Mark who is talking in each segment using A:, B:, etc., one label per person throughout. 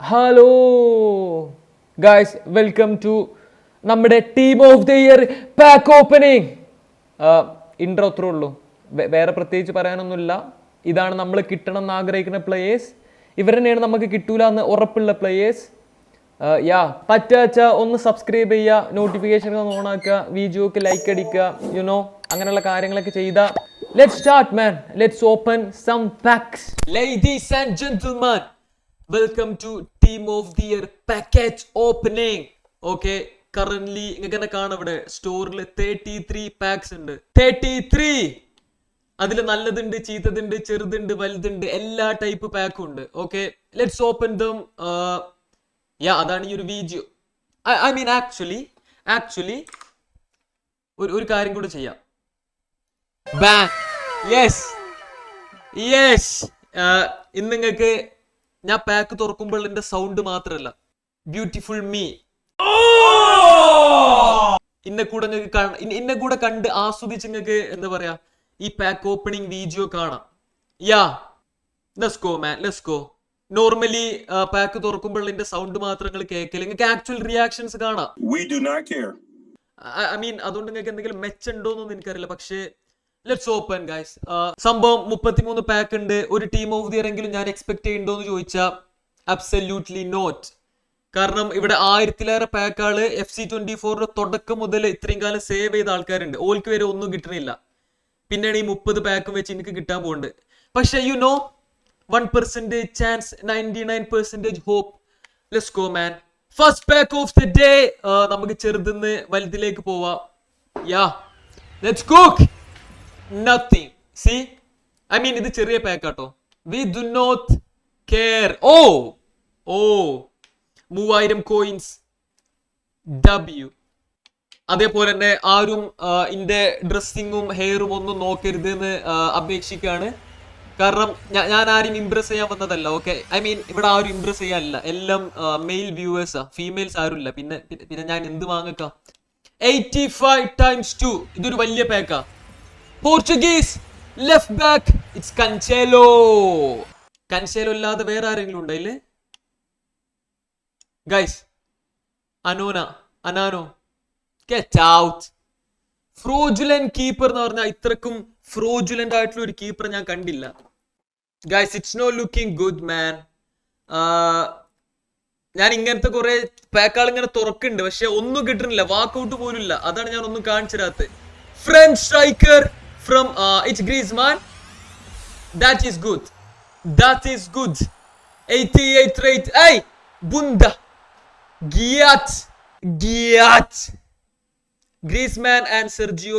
A: Hello guys welcome to നമ്മുടെ team of the year pack opening intro അത്രേ ഉള്ളൂ. വേറെ പ്രത്യേകിച്ച് പറയാനൊന്നുമില്ല. ഇതാണ് നമ്മൾ കിട്ടണം എന്ന് ആഗ്രഹിക്കുന്ന പ്ലേയേഴ്സ് ഇവർ തന്നെയാണ് നമുക്ക് കിട്ടൂല എന്ന് ഉറപ്പുള്ള പ്ലേയേഴ്സ് യാ പറ്റാച്ച ഒന്ന് സബ്സ്ക്രൈബ് ചെയ്യുക നോട്ടിഫിക്കേഷൻ ഒന്ന് ഓൺ ആക്കുക വീഡിയോക്ക് ലൈക്ക് അടിക്കുക യുനോ അങ്ങനെയുള്ള കാര്യങ്ങളൊക്കെ ചെയ്ത. Let start man let's open some packs ladies and gentleman welcome to team of the year package opening okay current നിങ്ങൾക്ക് തന്നെ കാണാം ഇവിടെ സ്റ്റോറിൽ തേർട്ടി ത്രീ പാക്സ് ഉണ്ട്. തേർട്ടി ത്രീ അതിൽ നല്ലതുണ്ട് ചീത്തതുണ്ട് ചെറുതുണ്ട് വലുതുണ്ട് എല്ലാ ടൈപ്പ് പാക്കും ഉണ്ട്. Okay let's open them yeah അതാണ് ഈ ഒരു video I mean actually actually ഒരു ഒരു കാര്യം കൂടെ ചെയ്യാം. ബാങ്ക് യെസ് യെസ് ഇന്ന് നിങ്ങൾക്ക് ഞാൻ പാക്ക് തുറക്കുമ്പോൾ എന്റെ സൗണ്ട് മാത്രല്ല. ബ്യൂട്ടിഫുൾ മീ ഇന്നെ കൂടെ നിങ്ങൾക്ക് ഇന്നെ കൂടെ കണ്ട് ആസ്വദിച്ച് നിങ്ങൾക്ക് എന്താ പറയാ ഈ പാക്ക് ഓപ്പണിംഗ് വീഡിയോ കാണാം. Yeah let's go man let's go normally pack തുറക്കുമ്പോൾ എന്റെ സൗണ്ട് മാത്രം നിങ്ങൾ കേൾക്കില്ല നിങ്ങൾക്ക് ആക്ച്വൽ റിയാക്ഷൻസ് കാണാം. ഐ മീൻ അതുകൊണ്ട് നിങ്ങൾക്ക് എന്തെങ്കിലും മെച്ചുണ്ടോന്നൊന്നും എനിക്കറിയില്ല. പക്ഷേ ലെറ്റ്സ് ഓപ്പൺ ഗൈസ് സംഭവം മുപ്പത്തിമൂന്ന് പാക്ക് ഉണ്ട്. ഒരു ടീം ഓഫ് ദി ഇയർ എങ്കിലും ഞാൻ എക്സ്പെക്ട് ചെയ്യണ്ടോ എന്ന് ചോദിച്ചാൽ അബ്സല്യൂട്ട്ലി നോട്ട് കാരണം ഇവിടെ ആയിരത്തിലേറെ പാക്കാൾ എഫ് സി ട്വന്റി ഫോറിന്റെ തുടക്കം മുതൽ ഇത്രയും കാലം സേവ് ചെയ്ത ആൾക്കാരുണ്ട്. ഓൽക്ക് വരെ ഒന്നും കിട്ടണില്ല. പിന്നെയാണ് ഈ മുപ്പത് പാക്കും വെച്ച് എനിക്ക് കിട്ടാൻ പോകുന്നുണ്ട് പക്ഷെ you know one percentage chance ninety nine percentage hope let's go man first pack of the day നമുക്ക് ചെറുതിന്ന് വലുതിലേക്ക് പോവാം. Yeah let's cook nothing see I mean ഇത് ചെറിയ പാക്ക് ആട്ടോ. We do not care oh! ഓ! മൂവായിരം കോയിൻസ് ഡബ്ല്യു അതേപോലെ തന്നെ ആരും എന്റെ ഡ്രസ്സിങ്ങും ഹെയറും ഒന്നും നോക്കരുത് എന്ന് അപേക്ഷിക്കുകയാണ് കാരണം ഞാൻ ആരും ഇംപ്രസ് ചെയ്യാൻ വന്നതല്ല ഓക്കെ ഐ മീൻ ഇവിടെ ആരും ഇംപ്രസ് ചെയ്യാനില്ല. എല്ലാം മെയിൽ വ്യൂവേഴ്സാ ഫീമെയിൽസ് ആരുമില്ല. പിന്നെ പിന്നെ- ഞാൻ എന്ത് വാങ്ങിക്കാം? എയ്റ്റി ഫൈവ് ടൈംസ് ടു ഇതൊരു വലിയ പാക്കാ Portuguese left back it's Cancelo Cancelo അല്ലാതെ വേറെ ആരെങ്കിലും ഉണ്ടോ ഇതിൽ ഗൈസ് അനോന അനാനോ ഫ്രോജുലൻ കീപ്പർ എന്ന് പറഞ്ഞാൽ ഇത്രക്കും ഫ്രോജുലന്റ് ആയിട്ടുള്ള ഒരു കീപ്പർ ഞാൻ കണ്ടില്ല. Guys it's no looking good man ഞാൻ ഇങ്ങനത്തെ കുറെ പാക്കാൾ ഇങ്ങനെ തുറക്കുന്നുണ്ട് പക്ഷെ ഒന്നും കിട്ടുന്നില്ല വാക്കൗട്ട് പോലും ഇല്ല. അതാണ് ഞാൻ ഒന്നും കാണിച്ചു തരാത്തത് French striker from it's Griezmann that is good that is good eighty eight rate I ബുന്ദ Giat Giat Griezmann and Sergio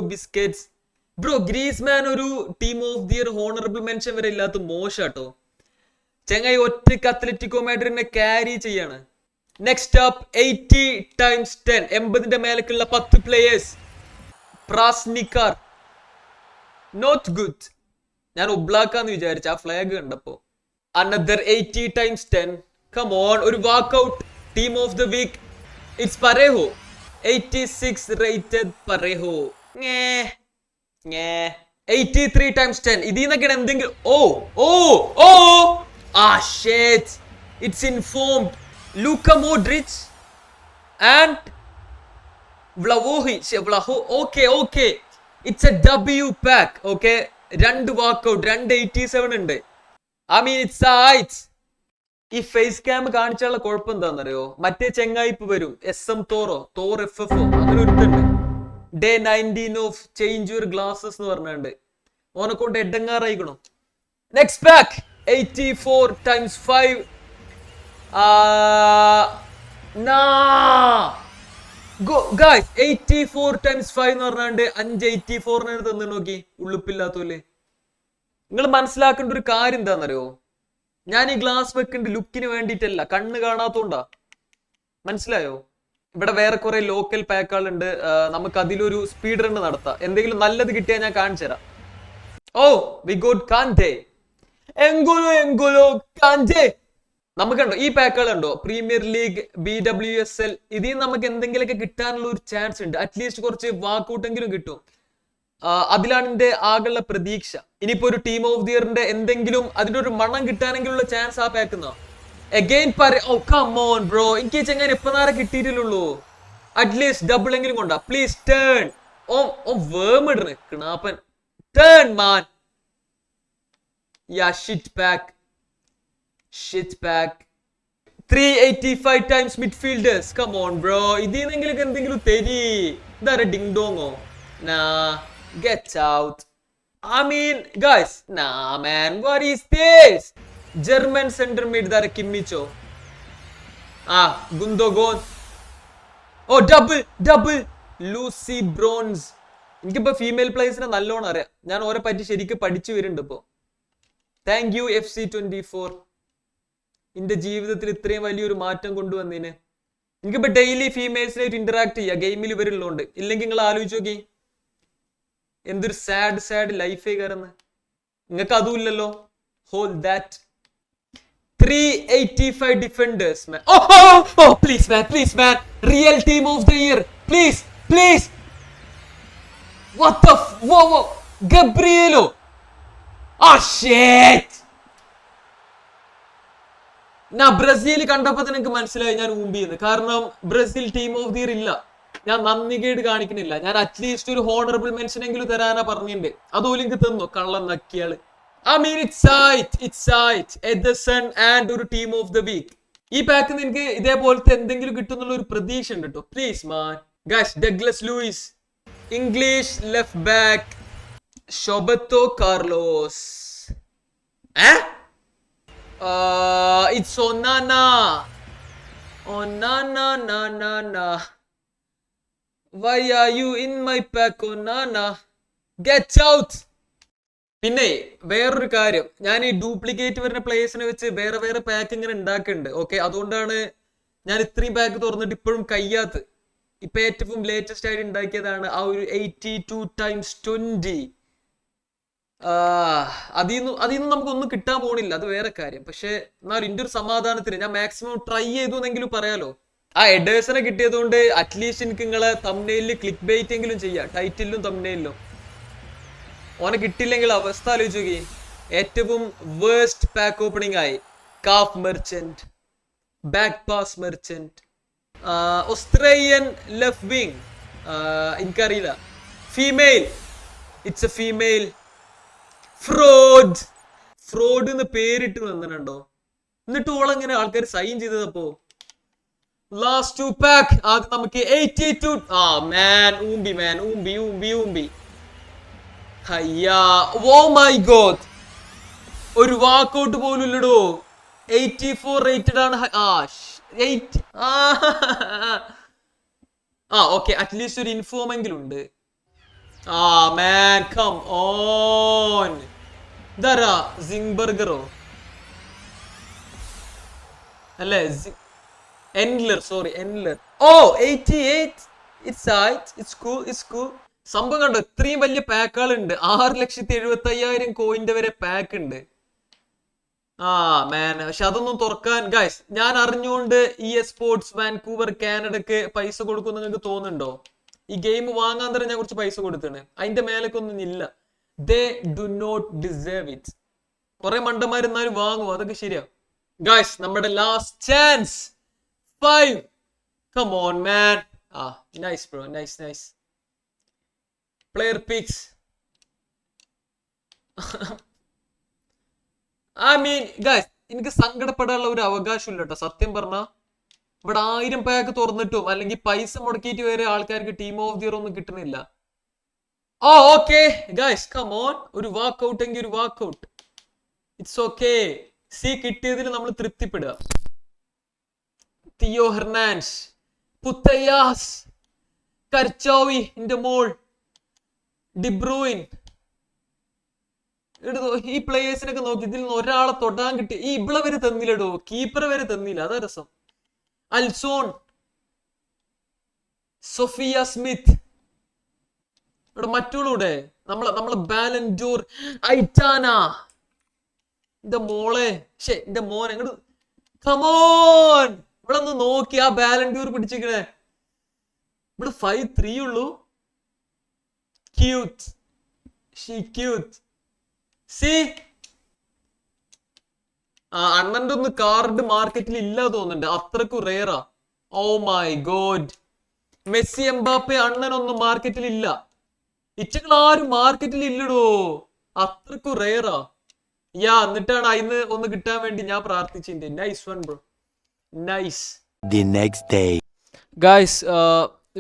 A: bro Griezmann ഒരു team of the year honourable mention വരെ ഇല്ലാത്ത മോശാട്ടോ. ചെങ്ങൈ ഒറ്റയ്ക്ക് അത്ലറ്റിക്കോ മാഡ്രിഡിനെ ക്യാരി ചെയ്യാണ്. Next up eighty times ten എൺപതിന്റെ മേലേക്കുള്ള പത്ത് പ്ലേയേഴ്സ് പ്രാസ്നിക്കാർ നോട്ട് ഗുഡ് ഞാൻ ഉബ്ലാക്കാന്ന് വിചാരിച്ച ആ ഫ്ലാഗ് കണ്ടപ്പോ another eighty times ten come on ഒരു walkout team of the week it's Parejo eighty six rated Parejo eighty three times ten ഇതിൽ നിന്നൊക്കെയാണ് എന്തെങ്കിലും ഓ ഓ ഓ. ആ shit it's informed Luka Modric and Vlahovic വ്ലഹോ okay okay it's a W pack okay രണ്ട് walkout രണ്ട് eighty seven ഉണ്ട് I mean it's ആയിട്സ് ഈ face cam കാണിച്ചാലുള്ള കുഴപ്പം എന്താണെന്നറിയോ? മറ്റേ ചെങ്ങായിപ്പ് വരും S M തോറോ Thor F F O അങ്ങനെ ഒരുത്തുണ്ട്. Day nineteen of change your glasses എന്ന് പറഞ്ഞുണ്ട്. ഓനെ കൊണ്ട് എഡങ്ങാറായിക്കണോ next pack eighty four times five guys eighty four times five എന്ന് പറഞ്ഞാണ്ട് അഞ്ച് എയ്റ്റി ഫോറിനാണ് തന്നു നോക്കി. ഉള്ളിപ്പില്ലാത്തോലെ നിങ്ങൾ മനസ്സിലാക്കേണ്ട ഒരു കാര്യം എന്താണെന്നറിയോ? ഞാൻ ഈ ഗ്ലാസ് വെക്കേണ്ട ലുക്കിന് വേണ്ടിയിട്ടല്ല. കണ്ണ് കാണാത്തോണ്ടാ. മനസ്സിലായോ? ഇവിടെ വേറെ കുറെ ലോക്കൽ പാക്കുകളുണ്ട് നമുക്ക് അതിലൊരു സ്പീഡ് റൺ നടത്താം. എന്തെങ്കിലും നല്ലത് കിട്ടിയാൽ ഞാൻ കാണിച്ചു തരാം. ഓ we got Kante N'Golo N'Golo നമുക്കുണ്ടോ? ഈ പാക്കുകൾ ഉണ്ടോ Premier League B W S L ഇതിൽ നമുക്ക് എന്തെങ്കിലുമൊക്കെ കിട്ടാനുള്ള ഒരു ചാൻസ് ഉണ്ട്. അറ്റ്ലീസ്റ്റ് കുറച്ച് വാക്കൂട്ടെങ്കിലും കിട്ടും. അതിലാണ് എന്റെ ആകെയുള്ള പ്രതീക്ഷ. ഇനിയിപ്പോ ഒരു ടീം ഓഫ് ദി ഇയറിന്റെ എന്തെങ്കിലും അതിന്റെ ഒരു മണം കിട്ടാനെങ്കിലുള്ള ചാൻസ് ആ പാക്കുന്നോ അഗൈൻ പറ കമോൺ ബ്രോ എനിക്ക് ചെങ്ങാൻ എപ്പോ നേരെ കിട്ടിയിട്ടില്ലുള്ളൂ അറ്റ്ലീസ്റ്റ് ഡബിൾ എങ്കിലും കൊണ്ടാ. പ്ലീസ് ടേൺ ഓ ഓ വേം ഇടണ്. കിണാപ്പൻ. Turn man yeah shit pack shit back three eighty five times midfielders come on bro ഇതിന്നെങ്കിലും എന്തെങ്കിലും തരി. ഇതാരെ ഡിങ് ഡോങ്ങോ നാ get out I mean guys നാ man what is this German centre mid ഇതാരെ കിമ്മിച്ചോ? ആ Gundogan oh double double Lucy Bronze. എനിക്കിപ്പോ ഫീമെയിൽ പ്ലേയേഴ്സിനെ നല്ലോണം അറിയാം. ഞാൻ ഓരെ പറ്റി ശരിക്കും പഠിച്ചു വരുന്നുണ്ട് ഇപ്പോ. Thank you F C twenty four എന്റെ ജീവിതത്തിൽ ഇത്രയും വലിയൊരു മാറ്റം കൊണ്ടുവന്നതിന് എനിക്കിപ്പോ ഡെയിലി ഫീമെയിൽസിനായിട്ട് ഇന്ററാക്ട് ചെയ്യുക ഗെയിമിൽ ഇവരുള്ളതുകൊണ്ട് ഇല്ലെങ്കിൽ നിങ്ങൾ ആലോചിച്ച് നോക്കി. എന്തൊരു സാഡ് സാഡ് ലൈഫേ കയറുന്ന. നിങ്ങൾക്ക് അതും ഇല്ലല്ലോ. Whole that three eighty five defenders man oh please man please man real team of the year please please What the f- whoa, whoa. Gabrielo! Shit! ഞാൻ ബ്രസീൽ കണ്ടപ്പോ എനിക്ക് മനസ്സിലായി ഞാൻ ഊമ്പിയെന്ന്. കാരണം Brazil team of the year ഇല്ല. ഞാൻ നന്ദി കേട് കാണിക്കണില്ല ഞാൻ അറ്റ്ലീസ്റ്റ് ഒരു ഹോണറബിൾ മെൻഷൻ എങ്കിലും തരാനാ പറഞ്ഞിട്ടുണ്ട് അതുപോലെ എനിക്ക് തന്നു. കള്ളം നക്കിയാൾ. I mean it's aight it's aight and ഒരു ടീം ഓഫ് ദ വീക്ക് ഈ പാക്ക് നിനക്ക് ഇതേപോലത്തെ എന്തെങ്കിലും കിട്ടുന്നുള്ള ഒരു പ്രതീക്ഷ ഉണ്ട് കേട്ടോ please man gosh Douglas Luiz English left back ഷൊബത്തോ Carlos ഏ? Uh, it's Onana. Onana, na, na, na. Why are you in my pack, Onana? Get out! പിന്നെ വേറൊരു കാര്യം ഞാൻ ഈ ഡ്യൂപ്ലിക്കേറ്റ് വരുന്ന പ്ലേയേഴ്സിനെ വെച്ച് വേറെ വേറെ പാക്ക് ഇങ്ങനെ ഉണ്ടാക്കുന്നുണ്ട് ഓക്കെ അതുകൊണ്ടാണ് ഞാൻ ഇത്രയും പാക്ക് തുറന്നിട്ട് ഇപ്പോഴും കയ്യാത്ത് ഇപ്പൊ ഏറ്റവും ലേറ്റസ്റ്റ് ആയിട്ട് ഉണ്ടാക്കിയതാണ് ആ ഒരു എയ്റ്റി ടു ടൈംസ് ട്വന്റി അതിൽ നിന്ന് അതിൽ നിന്ന് നമുക്കൊന്നും കിട്ടാൻ പോണില്ല. അത് വേറെ കാര്യം. പക്ഷെ എന്നാലും എന്റെ ഒരു സമാധാനത്തിന് ഞാൻ മാക്സിമം ട്രൈ ചെയ്തു എന്നെങ്കിലും പറയാലോ. ആ എഡേഴ്സിനെ കിട്ടിയത് കൊണ്ട് അറ്റ്ലീസ്റ്റ് എനിക്ക് നിങ്ങളെ തമ്നയിലിൽ ക്ലിക്ക് ബൈറ്റ് എങ്കിലും ചെയ്യാം. ടൈറ്റിലും തമ്നയിലും ഓനെ കിട്ടില്ലെങ്കിൽ അവസ്ഥ ആലോചിച്ചു നോക്കി. ഏറ്റവും വേസ്റ്റ് പാക്ക് ഓപ്പണിംഗ് ആയി. Calf merchant back pass merchant Australian left wing എനിക്കറിയില്ല. Female it's a female fraud. Fraud എന്ന് പേരിട്ട് വന്നിട്ടുണ്ടോ? എന്നിട്ട് ഓൾ എങ്ങനെ ആൾക്കാർ സൈൻ ചെയ്തതപ്പോ ലാസ്റ്റ് ടു പാക്ക് ആദ്യം നമുക്ക് ഗോഡ് ഒരു വാക്കൗട്ട് പോലും ഇല്ലടോ. എയ്റ്റി ഫോർ റേറ്റഡ് ആണ് ആ ആ ഓക്കെ അറ്റ്ലീസ്റ്റ് ഒരു ഇൻഫോമെങ്കിലും ഉണ്ട് ആ മാൻ കം ഓൺ ഇതാരാ സിംബർഗറോ അല്ലേ? എൻലർ സോറി എൻലർ ഓ eighty eight it's aight it's cool it's cool സംഭവം കണ്ടോ? ഇത്രയും വലിയ പാക്കുകൾ ഉണ്ട് ആറ് ലക്ഷത്തി എഴുപത്തി അയ്യായിരം കോയിന്റെ വരെ പാക്ക് ഉണ്ട് ആ മാൻ പക്ഷെ അതൊന്നും തുറക്കാൻ ഗൈസ് ഞാൻ അറിഞ്ഞുകൊണ്ട് ഈ എസ് സ്പോർട്സ് വാൻകൂവർ കാനഡക്ക് പൈസ കൊടുക്കും നിങ്ങൾക്ക് തോന്നുന്നുണ്ടോ? ഈ ഗെയിം വാങ്ങാൻ തന്നെ ഞാൻ കുറച്ച് പൈസ കൊടുത്താണ്. അതിന്റെ മേലേക്കൊന്നും ഇല്ല. They do not deserve it കുറെ മണ്ടന്മാരെന്നാലും വാങ്ങും. അതൊക്കെ ശരിയാ. ഗായ്സ് നമ്മുടെ last chance five come on man ആ nice bro nice nice player picks I mean guys എനിക്ക് സങ്കടപ്പെടാനുള്ള ഒരു അവകാശമില്ല കേട്ടോ. സത്യം പറഞ്ഞ ഇവിടെ ആയിരം പാക്ക് തുറന്നിട്ടും അല്ലെങ്കിൽ പൈസ മുടക്കിയിട്ട് വരെ ആൾക്കാർക്ക് ടീം ഓഫ് ദി ഇയർ ഒന്നും കിട്ടുന്നില്ല. Oh okay guys come on ഒരു വാക്കൗട്ട് എങ്കിൽ ഒരു വാക്കൗട്ട് ഇറ്റ്സ് ഓക്കെ സി കിട്ടിയതിൽ നമ്മൾ തൃപ്തിപ്പെടുക. തിയോ ഹെർണാൻസ് പുത്തയാസ് കർച്ചോവി എന്റെ മോൾ ഡിബ്രൂയിൻ എടുത്തോ ഈ പ്ലേയേഴ്സിനൊക്കെ നോക്കി ഇതിൽ നിന്ന് ഒരാളെ തൊടാൻ കിട്ടി. ഈ ഇവിടെ വരെ തന്നില്ലടോ. കീപ്പർ വരെ തന്നില്ല. അതാ രസം. അൽസോൺ സൊഫിയ സ്മിത്ത് ഇവിടെ മറ്റുള്ളൂടെ. നമ്മളെ നമ്മളെ ബാലൻഡൂർ ഐറ്റാന എന്റെ മോളെ. ശേ എന്റെ മോൻ എങ്ങോട്ട് കമോൺ ഇവിടെ ഒന്ന് നോക്കി ആ ബാലൻഡൂർ പിടിച്ചിക്കണേ ഇവിടെ ഫൈവ് ത്രീ ഉള്ളൂ. ക്യൂത്ത് ഷീ ക്യൂത്ത് സി അണ്ണന്റെ ഒന്ന് കാർഡ് മാർക്കറ്റിൽ ഇല്ല തോന്നുന്നുണ്ട്. അത്രക്കു റേറാ oh my God Messi Mbappe അണ്ണനൊന്നും മാർക്കറ്റിൽ ഇല്ല. ഇച്ചകൾ ആരും മാർക്കറ്റിൽ ഇല്ലടോ. അത്രക്കു റേറാ യാ എന്നിട്ടാണ് അയിന്ന് ഒന്ന് കിട്ടാൻ വേണ്ടി ഞാൻ പ്രാർത്ഥിച്ചിട്ടുണ്ട് nice one bro nice
B: the next day
A: guys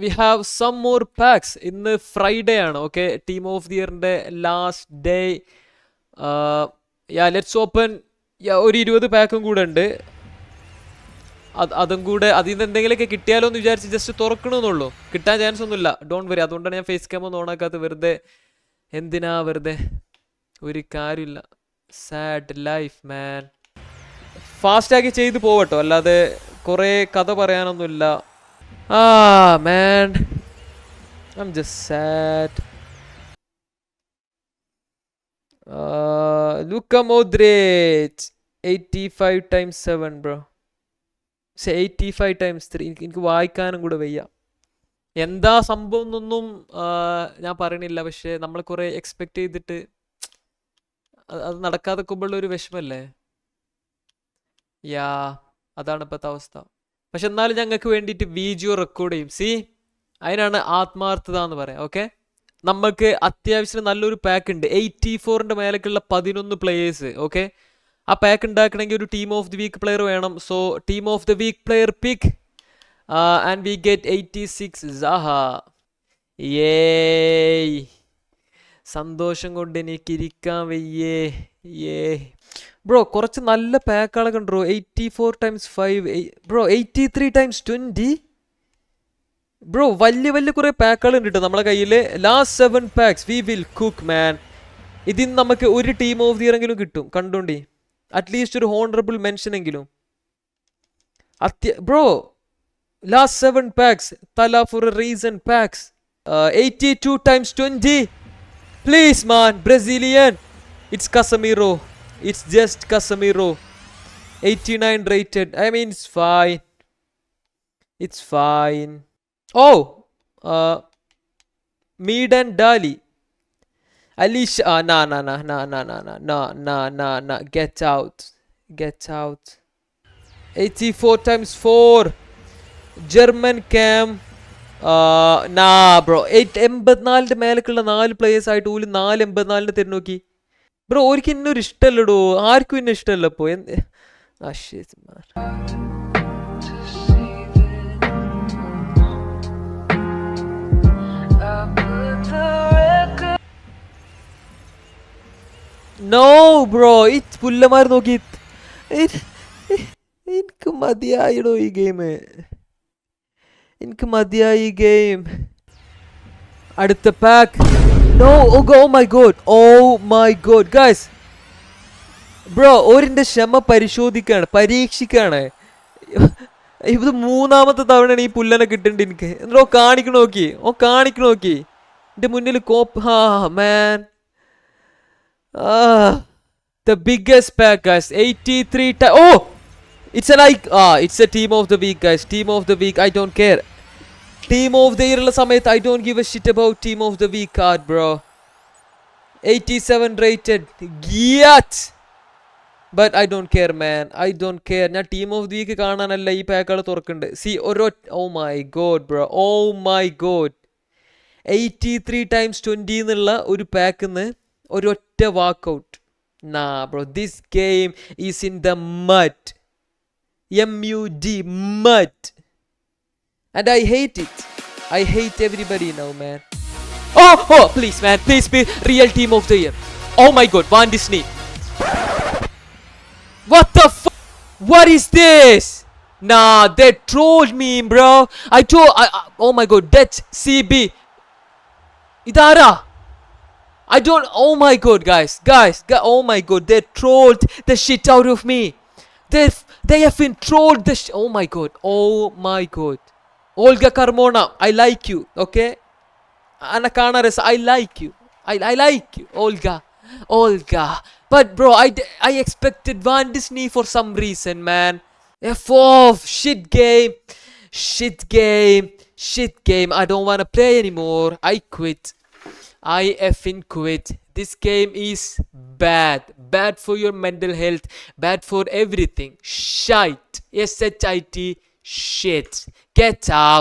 A: we have some more packs ഇന്ന് ഫ്രൈഡേ ആണ് okay team of the ഇയറിന്റെ last day yeah let's open ഒരു ഇരുപത് പാക്കും കൂടെ ഉണ്ട്. അത് അതും കൂടെ അതിൽ നിന്ന് എന്തെങ്കിലുമൊക്കെ കിട്ടിയാലോ എന്ന് വിചാരിച്ച് ജസ്റ്റ് തുറക്കണമെന്നുള്ളൂ കിട്ടാൻ ചാൻസ് ഒന്നുമില്ല. ഡോണ്ട് വരി അതുകൊണ്ടാണ് ഞാൻ ഫേസ് ക്യാം ഒന്നും ഓണാക്കാത്ത വെറുതെ എന്തിനാ വെറുതെ? ഒരു കാര്യമില്ല. സാഡ് ലൈഫ് മാൻ ഫാസ്റ്റാക്കി ചെയ്ത് പോവട്ടോ. അല്ലാതെ കുറേ കഥ പറയാനൊന്നുമില്ല. ആ man I'm just sad Luka Modric eighty five times seven bro പക്ഷെ എയ്റ്റി ഫൈവ് ടൈംസ് ത്രീ എനിക്ക് എനിക്ക് വായിക്കാനും കൂടെ വയ്യ. എന്താ സംഭവം എന്നൊന്നും ഞാൻ പറയണില്ല. പക്ഷെ നമ്മൾ കുറേ എക്സ്പെക്ട് ചെയ്തിട്ട് അത് നടക്കാതെ നിൽക്കുമ്പോഴുള്ള ഒരു വിഷമല്ലേ? യാ അതാണ് ഇപ്പോഴത്തെ അവസ്ഥ. പക്ഷെ എന്നാലും ഞങ്ങൾക്ക് വേണ്ടിയിട്ട് വീഡിയോ റെക്കോർഡ് ചെയ്യും. സി അതിനാണ് ആത്മാർത്ഥത എന്ന് പറയാം. ഓക്കെ നമുക്ക് അത്യാവശ്യം നല്ലൊരു പാക്ക് ഉണ്ട്. എയ്റ്റി ഫോറിന്റെ മേലേക്കുള്ള പതിനൊന്ന് പ്ലേയേഴ്സ് ഓക്കെ ആ പാക്ക് ഉണ്ടാക്കണമെങ്കിൽ ഒരു team of the week player വേണം. So team of the week player pick and we get eighty six സഹ ഏയ് സന്തോഷം കൊണ്ട് എനിക്ക് ഇരിക്കാൻ വയ്യേ. ഏ ബ്രോ കുറച്ച് നല്ല പാക്കുകളൊക്കെ ഉണ്ട് bro eighty four times five bro eighty three times twenty bro വലിയ വലിയ കുറേ പാക്കുകൾ ഉണ്ട് കേട്ടോ നമ്മളെ കയ്യിൽ last seven packs we will cook man ഇതിന് നമുക്ക് ഒരു ടീം ഓഫ് ദി ഇയറെങ്കിലും കിട്ടും. കണ്ടോണ്ടി? അറ്റ്ലീസ്റ്റ് ഒരു ഹോണറബിൾ മെൻഷൻ എങ്കിലും. അത്യ ബ്രോ ലാസ്റ്റ് സെവൻ പാക്സ് തല for a reason packs eighty two times twenty please man Brazilian it's Casemiro it's just Casemiro eighty nine rated I mean it's fine it's fine oh മീഡൻ ഡാലി അലീഷ ആ നാ നാ നാ നാ നാ നാ നാ nah nah nah nah get out get out eighty four times four German cam nah bro eight എൺപത്തിനാലിന്റെ മേലേക്കുള്ള നാല് പ്ലേയേഴ്സ് ആയിട്ട് ഒരു നാല് എൺപത്തിനാലിന് നോക്കി ബ്രോ ഒരിക്കലും ഇന്നൊരു ഇഷ്ടമല്ലടോ ആർക്കും ഇന്ന ഇഷ്ടമല്ല എന്ത് ആ shit, നോ ബ്രോ ഈ പുല്ലന്മാർ നോക്കി. എനിക്ക് മതിയായിടോ ഈ ഗെയിം എനിക്ക് മതിയായി ഈ ഗെയിം. അടുത്ത pack no oh my God oh my God guys bro ഓരിന്റെ ക്ഷമ പരിശോധിക്കാണ് പരീക്ഷിക്കാണ്. ഇത് മൂന്നാമത്തെ തവണയാണ് ഈ പുല്ലനെ കിട്ടേണ്ടത് എനിക്ക്. എന്തോ കാണിക്കണോക്കി ഓ കാണിക്കണോക്കി എന്റെ മുന്നിൽ കോപ്പ് ഹാ man the biggest pack guys 83 times. oh it's a like ah it's a team of the week guys team of the week i don't care team of the year സമയത്ത് i don't give a shit about team of the week card bro 87 rated Giat but I don't care man I don't care ഞാൻ team of the week കാണാനല്ല ഈ പാക്കുകൾ തുറക്കുന്നുണ്ട് സി ഒരു ഓ my God bro oh my God eighty three times twenty എന്നുള്ള ഒരു പാക്കിന്ന് ഒരൊറ്റ walkout nah bro this game is in the mud M U D mud and I hate it I hate everybody now man oh oh please man please be real team of the year oh my God van Disney What the fuck? What is this? Nah, they trolled me, bro. I told. I, I- oh my god, that's CB. Idara. I don't. Oh my god, guys, guys, gu- oh my god, they trolled the shit out of me. They they have been trolled the. Sh- oh my god. Oh my god. Olga Carmona, I like you. Okay. Anna Canaris, I like you. I, I like you, Olga. Olga. But bro, I, I expected Van Disney for some reason, man. F off. Shit game. Shit game. Shit game. I don't want to play anymore. I quit. I effing quit. This game is bad. Bad for your mental health. Bad for everything. Shite. S H I T. Shit. Get out.